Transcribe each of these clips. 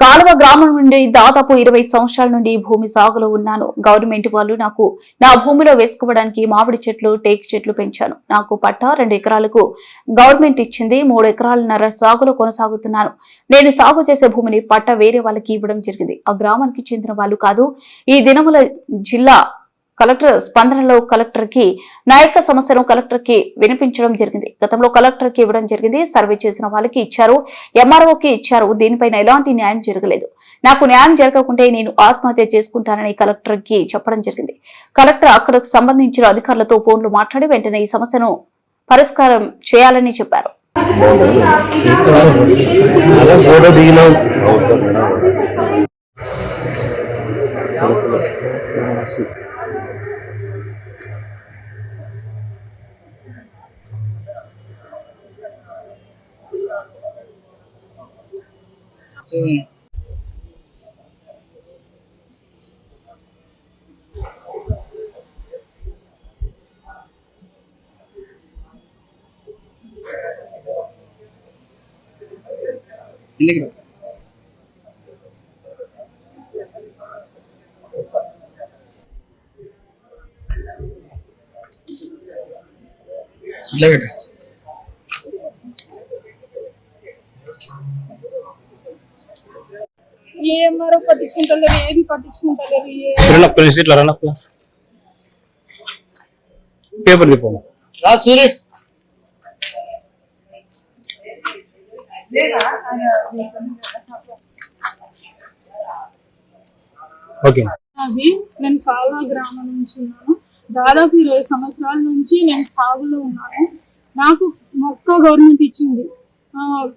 కాలువ గ్రామం నుండి దాదాపు ఇరవై సంవత్సరాల నుండి భూమి సాగులో ఉన్నాను. గవర్నమెంట్ వాళ్ళు నాకు నా భూమిలో వేసుకోవడానికి మామిడి చెట్లు టేక్ చెట్లు పెంచాను నాకు పట్టా రెండు ఎకరాలకు గవర్నమెంట్ ఇచ్చింది. మూడు ఎకరాలన్నర సాగులో కొనసాగుతున్నాను. నేను సాగు చేసే భూమిని పట్ట వేరే వాళ్ళకి ఇవ్వడం జరిగింది. ఆ గ్రామానికి చెందిన వాళ్ళు కాదు ఈ దినముల జిల్లా కలెక్టర్ స్పందనలో కలెక్టర్కి నా యొక్క సమస్యను కలెక్టర్కి వినిపించడం జరిగింది. గతంలో కలెక్టర్కి ఇవ్వడం జరిగింది సర్వే చేసిన వాళ్ళకి ఇచ్చారు ఎంఆర్ఓకి ఇచ్చారు దీనిపైన ఎలాంటి న్యాయం జరగలేదు. నాకు న్యాయం జరగకుంటే నేను ఆత్మహత్య చేసుకుంటానని కలెక్టర్కి చెప్పడం జరిగింది. కలెక్టర్ అక్కడకు సంబంధించిన అధికారులతో ఫోన్లు మాట్లాడి వెంటనే ఈ సమస్యను పరిష్కారం చేయాలని చెప్పారు. ఫోటో ஆயிடுச்சு இன்னைக்கு சொல்ல ఏమారో పట్టించుకుంటలేరు ఏది పట్టించుకుంటలేరు పేపర్ రా సూర్య ఓకే. అది నేను కాలువ గ్రామం నుంచి ఉన్నాను. దాదాపు ఇరవై సంవత్సరాల నుంచి నేను సాగులో ఉన్నాను. నాకు మొక్క గవర్నమెంట్ ఇచ్చింది.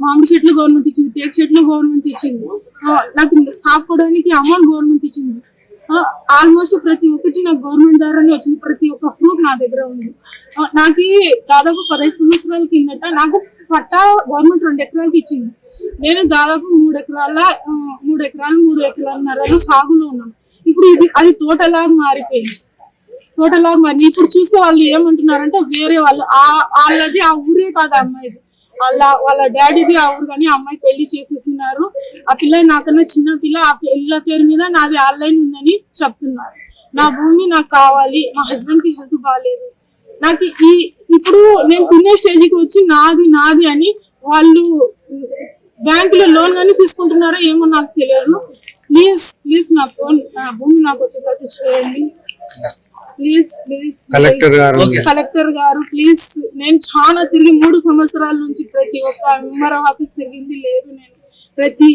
మామిడి చెట్లు గవర్నమెంట్ ఇచ్చింది టేకు చెట్లు గవర్నమెంట్ ఇచ్చింది. నాకు సాగుకోవడానికి అమౌంట్ గవర్నమెంట్ ఇచ్చింది. ఆల్మోస్ట్ ప్రతి ఒక్కటి నాకు గవర్నమెంట్ ద్వారానే వచ్చింది. ప్రతి ఒక్క ప్రూఫ్ నా దగ్గర ఉంది. నాకు దాదాపు పదహైదు సంవత్సరాల కిందట నాకు పట్టా గవర్నమెంట్ రెండు ఎకరాలకి ఇచ్చింది. నేను దాదాపు మూడు ఎకరాల మూడు ఎకరాలు మూడు ఎకరాలన్నరలో సాగులో ఉన్నాను. ఇప్పుడు ఇది అది తోటలాగా మారిపోయింది. తోటలాగా మారి ఇప్పుడు చూస్తే వాళ్ళు ఏమంటున్నారంటే వేరే వాళ్ళు ఆ వాళ్ళది ఆ ఊరే కాదు అమ్మాయిది. వాళ్ళ వాళ్ళ డాడీది ఆ కానీ ఆ అమ్మాయి పెళ్ళి చేసేసినారు. ఆ పిల్ల నాకన్నా చిన్న పిల్ల ఆ పిల్ల పేరు మీద నాది ఆన్లైన్ ఉందని చెప్తున్నారు. నా భూమి నాకు కావాలి మా హస్బెండ్కి హెల్త్ బాగాలేదు నాకు ఈ ఇప్పుడు నేను తినే స్టేజ్కి వచ్చి నాది నాది అని వాళ్ళు బ్యాంకులో లోన్ కానీ తీసుకుంటున్నారో ఏమో నాకు తెలియదు. ప్లీజ్ ప్లీజ్ నా ఫోన్ నా భూమి నాకు వచ్చేటట్టు చేయండి. ప్లీజ్ ప్లీజ్ కలెక్టర్ గారు. కలెక్టర్ గారు ప్లీజ్ నేను చాలా తిరిగి మూడు సంవత్సరాల నుంచి ప్రతి ఒక్క ఎంఆర్ఓ ఆఫీస్ తిరిగింది లేదు నేను. ప్రతి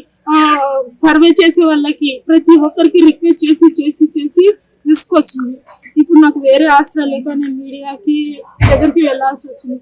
సర్వే చేసే వాళ్ళకి ప్రతి ఒక్కరికి రిక్వెస్ట్ చేసి చేసి చేసి తీసుకొచ్చింది. ఇప్పుడు నాకు వేరే ఆసరా లేక నేను మీడియాకి దగ్గరికి వెళ్ళాల్సి వచ్చింది.